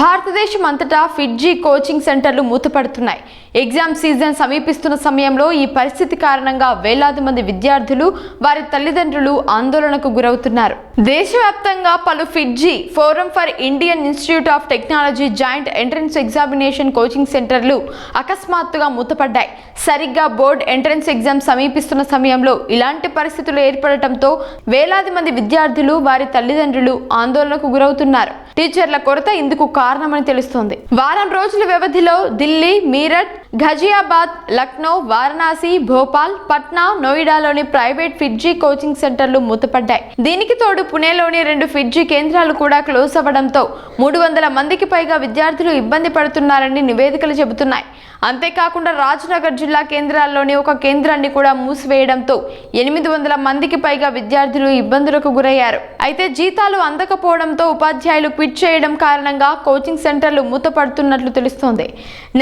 భారతదేశం అంతటా ఫిడ్జీ కోచింగ్ సెంటర్లు మూతపడుతున్నాయి. ఎగ్జామ్ సీజన్ సమీపిస్తున్న సమయంలో ఈ పరిస్థితి కారణంగా వేలాది మంది విద్యార్థులు వారి తల్లిదండ్రులు ఆందోళనకు గురవుతున్నారు. దేశవ్యాప్తంగా పలు FIITJEE forum for Indian Institute of Technology joint entrance examination coaching సెంటర్లు అకస్మాత్తుగా మూతపడ్డాయి. సరిగ్గా బోర్డ్ ఎంట్రన్స్ ఎగ్జామ్ సమీపిస్తున్న సమయంలో ఇలాంటి పరిస్థితులు ఏర్పడటంతో వేలాది మంది విద్యార్థులు వారి తల్లిదండ్రులు ఆందోళనకు గురవుతున్నారు. టీచర్ల కొరత ఇందుకు కారణమని తెలుస్తోంది. వారం రోజుల వ్యవధిలో ఢిల్లీ మీరట్ ఘజియాబాద్ లక్నో వారణాసి భోపాల్ పట్నా నోయిడాలోని ప్రైవేట్ ఫిడ్జీ కోచింగ్ సెంటర్లు మూతపడ్డాయి. దీనికి తోడు పుణేలోని రెండు ఫిడ్జీ కేంద్రాలు కూడా క్లోజ్ అవ్వడంతో మూడు వందల మందికి పైగా విద్యార్థులు ఇబ్బంది పడుతున్నారని నివేదికలు చెబుతున్నాయి. అంతేకాకుండా రాజ్నగర్ జిల్లా కేంద్రాల్లోని ఒక కేంద్రాన్ని కూడా మూసివేయడంతో ఎనిమిది వందల మందికి పైగా విద్యార్థులు ఇబ్బందులకు గురయ్యారు. అయితే జీతాలు అందకపోవడంతో ఉపాధ్యాయులు క్విట్ చేయడం కారణంగా కోచింగ్ సెంటర్లు మూతపడుతున్నట్లు తెలుస్తోంది.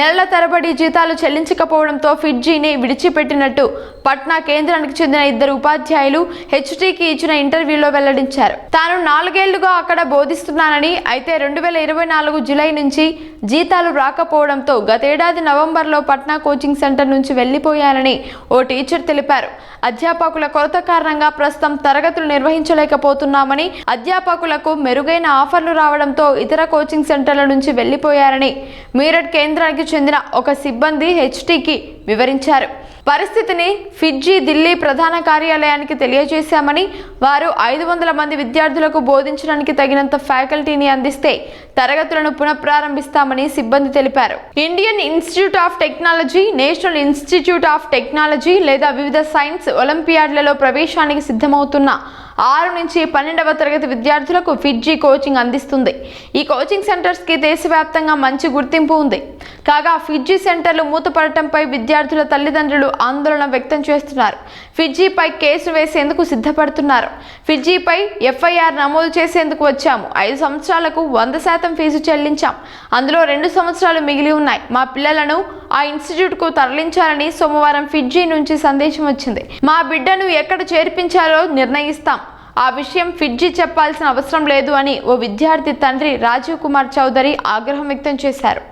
నెలల తరబడి జీతాలు చెల్లించకపోవడంతో ఫిడ్జీని విడిచిపెట్టినట్టు పట్నా కేంద్రానికి చెందిన ఇద్దరు ఉపాధ్యాయులు హెచ్టీకి ఇచ్చిన ఇంటర్వ్యూలో వెల్లడించారు. తాను నాలుగేళ్ళుగా అక్కడ బోధిస్తున్నానని అయితే రెండు వేల ఇరవై నాలుగు జులై నుంచి జీతాలు రాకపోవడంతో గతేడాది నవంబర్లో పట్నా కోచింగ్ సెంటర్ నుంచి వెళ్ళిపోయానని ఓ టీచర్ తెలిపారు. అధ్యాపకుల కొరత కారణంగా ప్రస్తుతం తరగతులు నిర్వహించలేకపోతున్నామని అధ్యాపకులకు మెరుగైన ఆఫర్లు రావడంతో ఇతర కోచింగ్ సెంటర్ల నుంచి వెళ్ళిపోయారని మీరట్ కేంద్రానికి చెందిన ఒక సిబ్బంది హెచ్టీకి వివరించారు. పరిస్థితిని ఫిజ్జీ ఢిల్లీ ప్రధాన కార్యాలయానికి తెలియజేశామని వారు ఐదు వందల మంది విద్యార్థులకు బోధించడానికి తగినంత ఫ్యాకల్టీని అందిస్తే తరగతులను పునఃప్రారంభిస్తామని సిబ్బంది తెలిపారు. Indian Institute of Technology National Institute of Technology లేదా వివిధ సైన్స్ ఒలింపియాడ్లలో ప్రవేశానికి సిద్ధమవుతున్న ఆరు నుంచి పన్నెండవ తరగతి విద్యార్థులకు ఫిడ్జీ కోచింగ్ అందిస్తుంది. ఈ కోచింగ్ సెంటర్స్కి దేశవ్యాప్తంగా మంచి గుర్తింపు ఉంది. కాగా ఫిడ్జీ సెంటర్లు మూతపడటంపై విద్యార్థుల తల్లిదండ్రులు ఆందోళన వ్యక్తం చేస్తున్నారు. ఫిడ్జీపై కేసు వేసేందుకు సిద్ధపడుతున్నారు. ఫిడ్జీపై ఎఫ్ఐఆర్ నమోదు చేసేందుకు వచ్చాము. ఐదు సంవత్సరాలకు వంద శాతం ఫీజు చెల్లించాం. అందులో రెండు సంవత్సరాలు మిగిలి ఉన్నాయి. మా పిల్లలను ఆ ఇన్స్టిట్యూట్కు తరలించాలని సోమవారం ఫిడ్జీ నుంచి సందేశం వచ్చింది. మా బిడ్డను ఎక్కడ చేర్పించాలో నిర్ణయిస్తాం. ఆ విషయం ఫిడ్జీ చెప్పాల్సిన అవసరం లేదు అని ఓ విద్యార్థి తండ్రి రాజీవ్ కుమార్ చౌదరి ఆగ్రహం వ్యక్తం చేశారు.